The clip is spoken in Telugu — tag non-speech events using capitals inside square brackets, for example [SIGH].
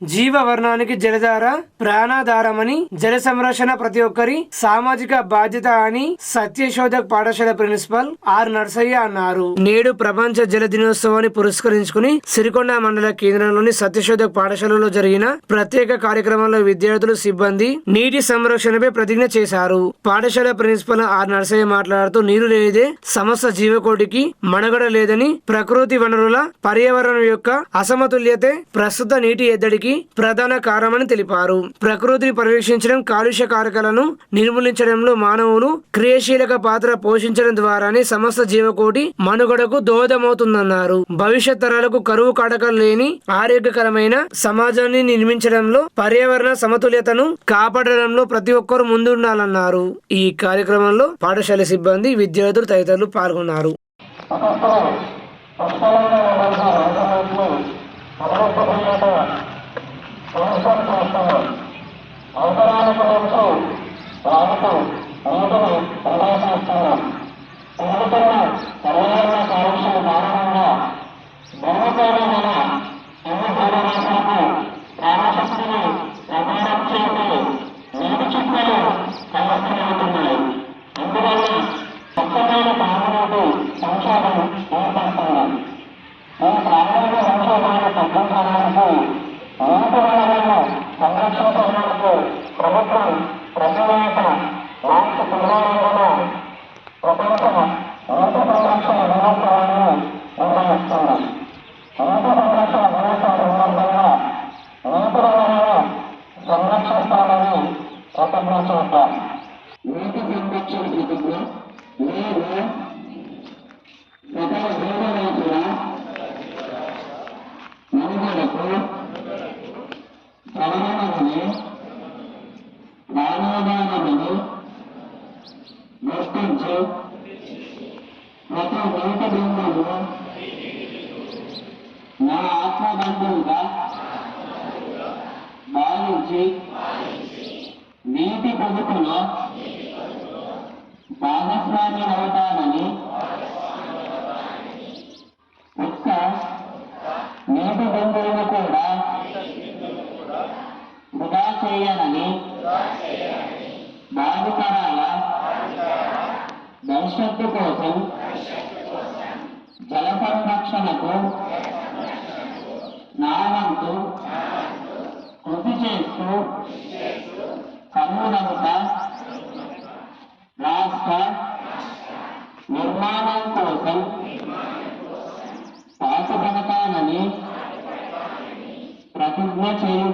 జీవవర్ణానికి జలధార ప్రాణాధారమని జల సంరక్షణ ప్రతి ఒక్కరి సామాజిక బాధ్యత అని సత్యశోధక్ పాఠశాల ప్రిన్సిపల్ ఆర్ నర్సయ్య అన్నారు. నేడు ప్రపంచ జల దినోత్సవాన్ని పురస్కరించుకుని సిరికొండ మండల కేంద్రంలోని సత్యశోధక్ పాఠశాలలో జరిగిన ప్రత్యేక కార్యక్రమంలో విద్యార్థులు సిబ్బంది నీటి సంరక్షణపై ప్రతిజ్ఞ చేశారు. పాఠశాల ప్రిన్సిపల్ ఆర్ నర్సయ్య మాట్లాడుతూ నీరు లేనిదే సమస్త జీవకోటికి మనుగడ లేదని ప్రకృతి వనరుల పర్యావరణం యొక్క అసమతుల్యతే ప్రస్తుత నీటి ఎద్దడికి ప్రధాన కారణమని తెలిపారు. ప్రకృతిని పరిరక్షించడం కాలుష్య కారకాలను నిర్మూలించడంలో మానవులు క్రియాశీలక పాత్ర పోషించడం ద్వారానే సమస్త జీవకోటి మనుగడకు దోహదమవుతుందన్నారు. భవిష్యత్ తరాలకు కరువు కాటకాలు లేని ఆరోగ్యకరమైన సమాజాన్ని నిర్మించడంలో పర్యావరణ సమతుల్యతను కాపాడడంలో ప్రతి ఒక్కరూ ముందుండాలన్నారు. ఈ కార్యక్రమంలో పాఠశాల సిబ్బంది విద్యార్థులు తదితరులు పాల్గొన్నారు. [LAUGHS] [LAUGHS] Ano ba? Ano ba? Ano ba? సంరక్షించడానికి ప్రభుత్వం ప్రతినేత మార్చి పదిహేనున ప్రపంచ నీటి సంరక్షణ దినోత్సవాన్ని నిర్వహిస్తుంది నీటి సంరక్షణ దినోత్సవం సందర్భంగా నీటి వనరులను సంరక్షిస్తామని ప్రతిజ్ఞ చేద్దాం నీటి సంరక్షణ ప్రతిజ్ఞ నేను సకల జీవరాశుల మనుగడకు ప్రధానమని ప్రాణాధారమని గుర్తించి ప్రతి నీటి బిందువు నా ఆత్మబంధువుగా భావించి నీటి పొదుపులో భాగస్వామి భవిష్యత్తు కోసం జల సంరక్షణకు నా వంతు కృషి చేస్తూ కన్నుదంత రాష్ట్ర నిర్మాణం కోసం పాటుపడతానని ప్రతిజ్ఞ చేయుచున్నాను